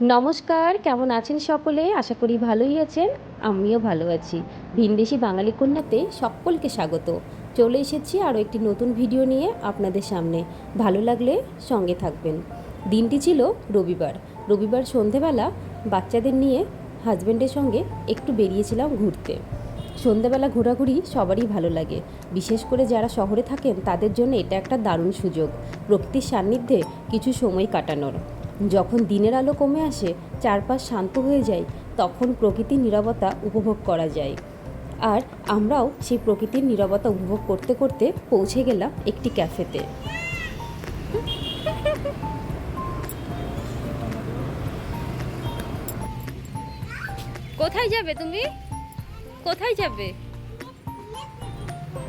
নমস্কার, কেমন আছেন সকলে? আশা করি ভালোই আছেন, আমিও ভালো আছি। ভিনদেশি বাঙালি কন্যাতে সকলকে স্বাগত। চলে এসেছি আরও একটি নতুন ভিডিও নিয়ে আপনাদের সামনে। ভালো লাগলে সঙ্গে থাকবেন। দিনটি ছিল রবিবার। রবিবার সন্ধেবেলা বাচ্চাদের নিয়ে হাজব্যান্ডের সঙ্গে একটু বেরিয়েছিলাম ঘুরতে। সন্ধেবেলা ঘোরাঘুরি সবারই ভালো লাগে। বিশেষ করে যারা শহরে থাকেন, তাদের জন্য এটা একটা দারুণ সুযোগ। প্রকৃতির সান্নিধ্যে কিছু সময় কাটানোর। যখন দিনের আলো কমে আসে, চারপাশ শান্ত হয়ে যায়, তখন প্রকৃতির নীরবতা উপভোগ করা যায়। আর আমরাও সেই প্রকৃতির নীরবতা উপভোগ করতে করতে পৌঁছে গেলাম একটি ক্যাফেতে। কোথায় যাবে তুমি? কোথায় যাবে?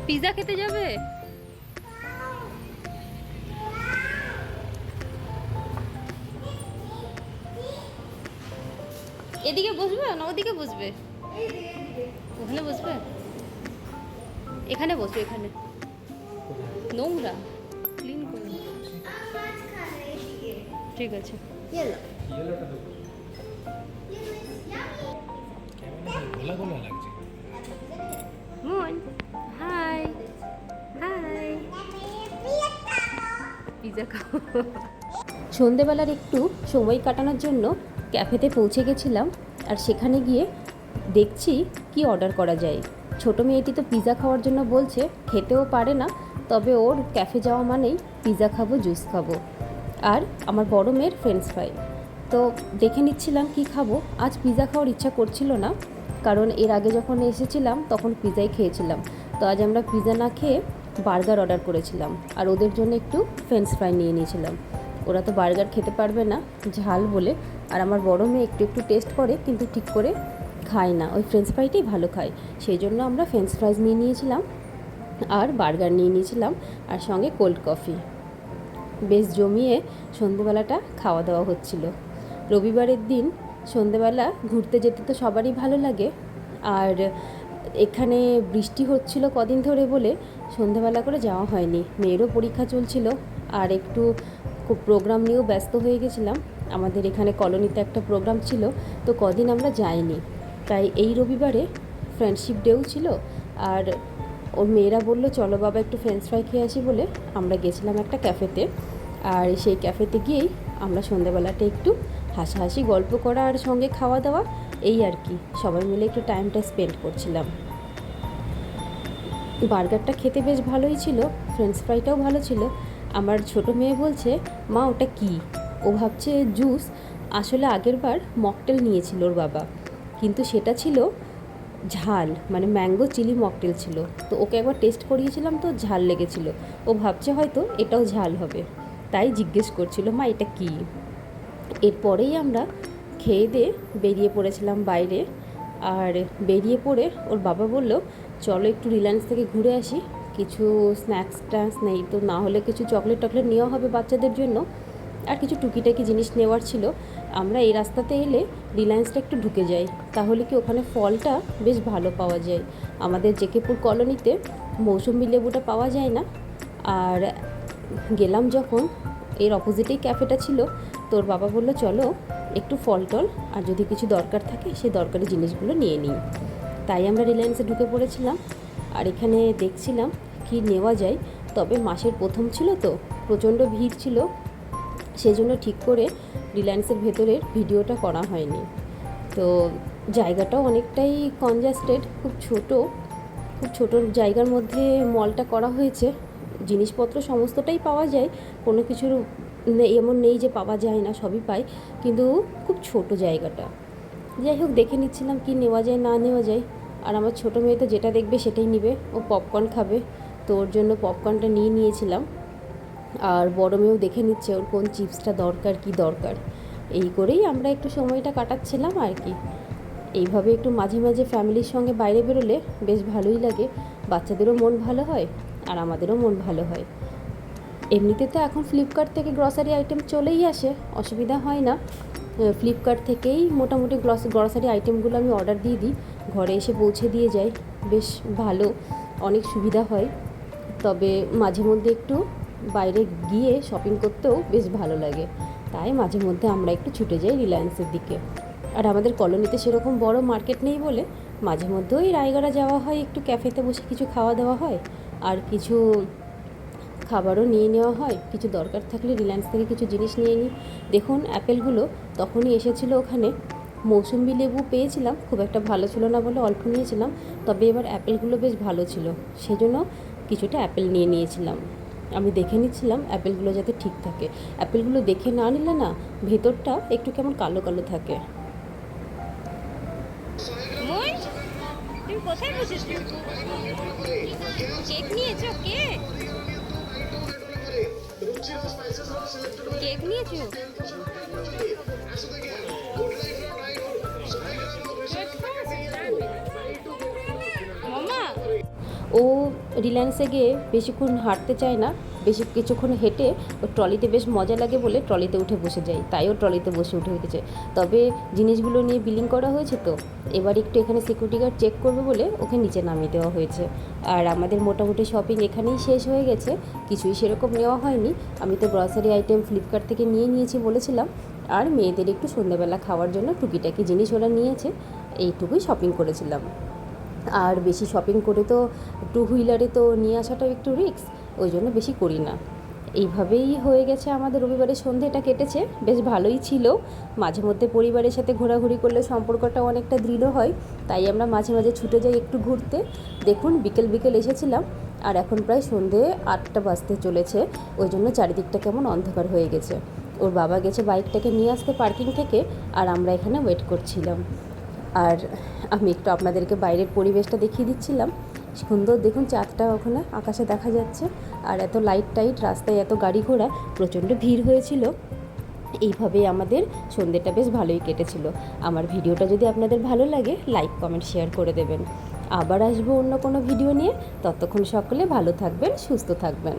পিৎজা খেতে যাবে? এদিকে বসবে না, ওদিকে বসবে। ওখানে বসবে? এখানে বসবে এখানে। নোংরা। ক্লিন করে ঠিক আছে। মন সন্ধেবেলার একটু সময় কাটানোর জন্য ক্যাফেতে পৌঁছে গেছিলাম আর সেখানে গিয়ে দেখছি কি অর্ডার করা যায়। ছোট মেয়েটি তো পিৎজা খাওয়ার জন্য বলছে, খেতেও পারে না, তবে ওর ক্যাফে যাওয়া মানেই পিৎজা খাব, জুস খাব। আর আমার বড় মেয়ের ফ্রেঞ্চ ফ্রাই তো দেখে নিচ্ছিলাম কি খাব, আজ পিৎজা খাওয়ার ইচ্ছা করছিল না, কারণ এর আগে যখন এসেছিলাম তখন পিৎজাই খেয়েছিলাম। তো আজ আমরা পিৎজা না খেয়ে বার্গার অর্ডার করেছিলাম, আর ওদের জন্য একটু ফ্রেঞ্চ ফ্রাই নিয়ে নিয়েছিলাম। ওরা তো বার্গার খেতে পারবে না, ঝাল বলে। আর আমার বড় মেয়ে একটু একটু টেস্ট করে, কিন্তু ঠিক করে খায় না। ওই ফ্রেঞ্চ ফ্রাইটাই ভালো খায়। সেই জন্য আমরা ফ্রেঞ্চ ফ্রাইজ নিয়ে নিয়েছিলাম, আর বার্গার নিয়ে নিয়েছিলাম, আর সঙ্গে কোল্ড কফি বেশ জমিয়ে সন্ধেবেলাটা খাওয়া দাওয়া হচ্ছিল। রবিবারের দিন সন্ধেবেলা ঘুরতে যেতে তো সবারই ভালো লাগে। আর এখানে বৃষ্টি হচ্ছিল কদিন ধরে বলে সন্ধেবেলা করে যাওয়া হয়নি। মেয়েরও পরীক্ষা চলছিল, আর একটু খুব প্রোগ্রাম নিয়েও ব্যস্ত হয়ে গেছিলাম। আমাদের এখানে কলোনিতে একটা প্রোগ্রাম ছিল, তো কদিন আমরা যাইনি। তাই এই রবিবারে ফ্রেন্ডশিপ ডেও ছিল, আর ওর মেয়েরা বলল, চলো বাবা, একটু ফ্রেঞ্চ ফ্রাই খেয়ে আসি বলে। আমরা গেছিলাম একটা ক্যাফেতে আর সেই ক্যাফেতে গিয়েই আমরা সন্ধ্যাবেলাটা একটু হাসাহাসি, গল্প করা আর সঙ্গে খাওয়া দাওয়া, এই আর কি। সবাই মিলে একটু টাইমটা স্পেন্ড করছিলাম। বার্গারটা খেতে বেশ ভালোই ছিল ফ্রেঞ্চ ফ্রাইটাও ভালো ছিল আমার ছোট মেয়ে বলছে, মা, ওটা কি? ও ভাবছে, জুস। আসলে আগের বার মকটেল নিয়েছিল ওর বাবা। কিন্তু সেটা ছিল ঝাল মানে ম্যাঙ্গো চিলি মকটেল ছিল। তো ওকে একবার টেস্ট করিয়েছিলাম তো ঝাল লেগেছিল। ও ভাবছে হয়তো এটাও ঝাল হবে। তাই জিজ্ঞেস করছিল, মা, এটা কী? এরপরেই আমরা খেয়ে দিয়ে বেরিয়ে পড়েছিলাম বাইরে। আর বেরিয়ে পড়ে ওর বাবা বলল, চলো একটু রিলায়েন্স থেকে ঘুরে আসি। কিছু স্ন্যাক্স ট্যাক্স নেই, তো না হলে কিছু চকলেট টকলেট নেওয়া হবে বাচ্চাদের জন্য। আর কিছু টুকিটাকি জিনিস নেওয়ার ছিল। আমরা এই রাস্তাতে এলে রিলায়েন্সটা একটু ঢুকে যাই, তাহলে কি ওখানে ফলটা বেশ ভালো পাওয়া যায়। আমাদের জেকেপুর কলোনিতে মৌসুমি লেবুটা পাওয়া যায় না। আর গেলাম যখন, এর অপোজিটেই ক্যাফেটা ছিল, তোর বাবা বলল, চলো একটু ফল টল, আর যদি কিছু দরকার থাকে সেই দরকারি জিনিসগুলো নিয়ে নিই। তাই আমরা রিলায়েন্সে ঢুকে পড়েছিলাম। আর এখানে দেখছিলাম কি নেওয়া যায়, তবে মাসের প্রথম ছিল তো, প্রচণ্ড ভিড় ছিল। সেজন্য ঠিক করে রিলায়েন্সের ভেতরের ভিডিওটা করা হয়নি। তো জায়গাটাও অনেকটাই কনজাস্টেড খুব ছোট খুব ছোট জায়গার মধ্যে মলটা করা হয়েছে। জিনিসপত্র সমস্তটাই পাওয়া যায়, কোনো কিছুর এমন নেই যে পাওয়া যায় না, সবই পাই কিন্তু খুব ছোট জায়গাটা। যাই হোক, দেখে নিচ্ছিলাম কি নেওয়া যায়, না নেওয়া যায়। আর আমার ছোটো মেয়ে তো যেটা দেখবে সেটাই নিবে। ও পপকর্ন খাবে। তো ওর জন্য পপকর্নটা নিয়ে নিয়েছিলাম। আর বড় মেয়েও দেখে নিচ্ছে ওর কোন চিপসটা দরকার, কি দরকার। এই করেই আমরা একটু সময়টা কাটাচ্ছিলাম আর কি। এইভাবে একটু মাঝে মাঝে ফ্যামিলির সঙ্গে বাইরে বেরোলে বেশ ভালোই লাগে। বাচ্চাদেরও মন ভালো হয় আর আমাদেরও মন ভালো হয়। এমনিতে তো এখন ফ্লিপকার্ট থেকে গ্রসারি আইটেম চলেই আসে, অসুবিধা হয় না। ফ্লিপকার্ট থেকেই মোটামুটি গ্রস গ্রসারি আইটেমগুলো আমি অর্ডার দিয়ে দিই। ঘরে এসে পৌঁছে দিয়ে যায়। বেশ ভালো, অনেক সুবিধা হয়। তবে মাঝে মধ্যে একটু বাইরে গিয়ে শপিং করতেও বেশ ভালো লাগে। তাই মাঝে মধ্যে আমরা একটু ছুটে যাই রিলায়েন্সের দিকে। আর আমাদের কলোনিতে সেরকম বড় মার্কেট নেই বলে মাঝে মধ্যে ওই রায়গড়া যাওয়া হয়, একটু ক্যাফেতে বসে কিছু খাওয়া দাওয়া হয়। আর কিছু খাবারও নিয়ে নেওয়া হয়। কিছু দরকার থাকলে রিলায়েন্স থেকে কিছু জিনিস নিয়ে নিই। দেখুন অ্যাপেলগুলো তখনই এসেছিল ওখানে। মৌসুম্বি লেবু পেয়েছিলাম, খুব একটা ভালো ছিল না বলে অল্প নিয়েছিলাম, তবে এবার অ্যাপেলগুলো বেশ ভালো ছিল, সেজন্য কিছুটা অ্যাপেল নিয়ে নিয়েছিলাম। আমি দেখে নিচ্ছিলাম অ্যাপেলগুলো যাতে ঠিক থাকে। অ্যাপেলগুলো দেখে না নিলে না, ভেতরটা একটু কেমন কালো কালো থাকে। কোথায় বসেছো কেক নিয়েছো কেক নিয়েছো? ও রিলায়েন্সে গিয়ে বেশিক্ষণ হাঁটতে চায় না, বেশি কিছুক্ষণ হেঁটে ও ট্রলিতে বেশ মজা লাগে বলে ট্রলিতে উঠে বসে যায়, তাই ও ট্রলিতে বসে উঠে উঠেছে তবে জিনিসগুলো নিয়ে বিলিং করা হয়েছে তো, এবার একটু এখানে সিকিউরিটি গার্ড চেক করবে বলে ওকে নিচে নামিয়ে দেওয়া হয়েছে। আর আমাদের মোটামুটি শপিং এখানেই শেষ হয়ে গেছে, কিছুই সেরকম নেওয়া হয়নি। আমি তো গ্রসারি আইটেম ফ্লিপকার্ট থেকে নিয়ে নিয়েছি বলেছিলাম। আর মেয়েদের একটু সন্ধ্যাবেলা খাওয়ার জন্য টুকিটাকি জিনিস ওরা নিয়েছে, এইটুকুই শপিং করেছিলাম। আর বেশি শপিং করে তো টু হুইলারে তো নিয়ে আসাটাও একটু রিস্ক ওই জন্য বেশি করি না। এইভাবেই হয়ে গেছে আমাদের রবিবারের সন্ধেটা কেটেছে, বেশ ভালোই ছিল। মাঝে মধ্যে পরিবারের সাথে ঘোরাঘুরি করলে সম্পর্কটা অনেকটা দৃঢ় হয়, তাই আমরা মাঝে মাঝে ছুটে যাই একটু ঘুরতে। দেখুন, বিকেল বিকেল এসেছিলাম, আর এখন প্রায় সন্ধে আটটা বাজতে চলেছে, ওই জন্য চারিদিকটা কেমন অন্ধকার হয়ে গেছে। ওর বাবা গেছে বাইকটাকে নিয়ে আসতে পার্কিং থেকে আর আমরা এখানে ওয়েট করছিলাম। আর আমি একটু আপনাদেরকে বাইরের পরিবেশটা দেখিয়ে দিচ্ছিলাম। সুন্দর দেখুন চাঁদটা ওখানে আকাশে দেখা যাচ্ছে। আর এত লাইট টাইট রাস্তায় এত গাড়ি ঘোড়া, প্রচণ্ড ভিড় হয়েছিল। এইভাবেই আমাদের সন্ধ্যেটা বেশ ভালোই কেটেছিল। আমার ভিডিওটা যদি আপনাদের ভালো লাগে লাইক কমেন্ট শেয়ার করে দেবেন। আবার আসব অন্য কোনো ভিডিও নিয়ে। ততক্ষণ সকলে ভালো থাকবেন, সুস্থ থাকবেন।